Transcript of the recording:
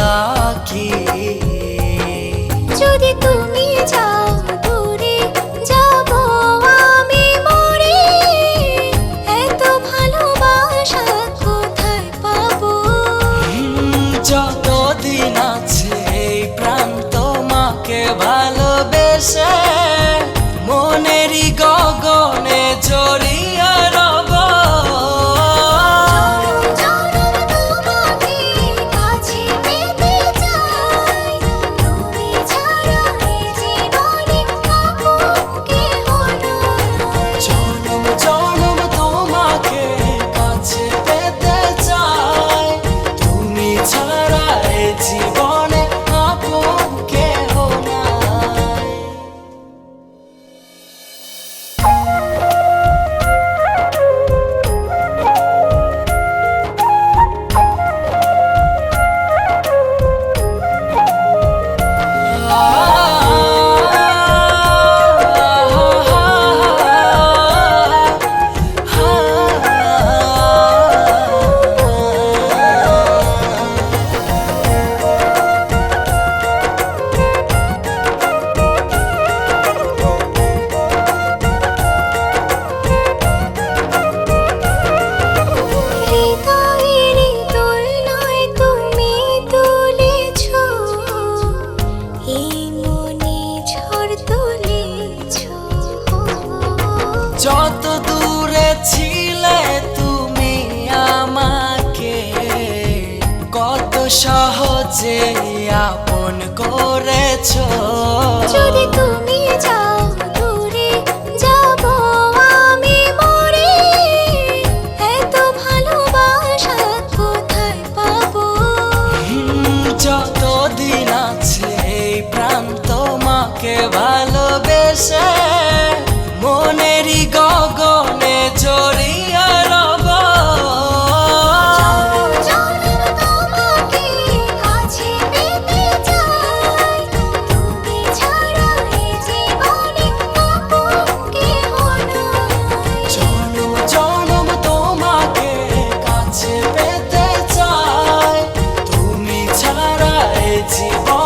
आखी যত দূরে ছিলে তুমি আমাকে কত সহজে আপন করেছ। যদি তুমি যাও জীবন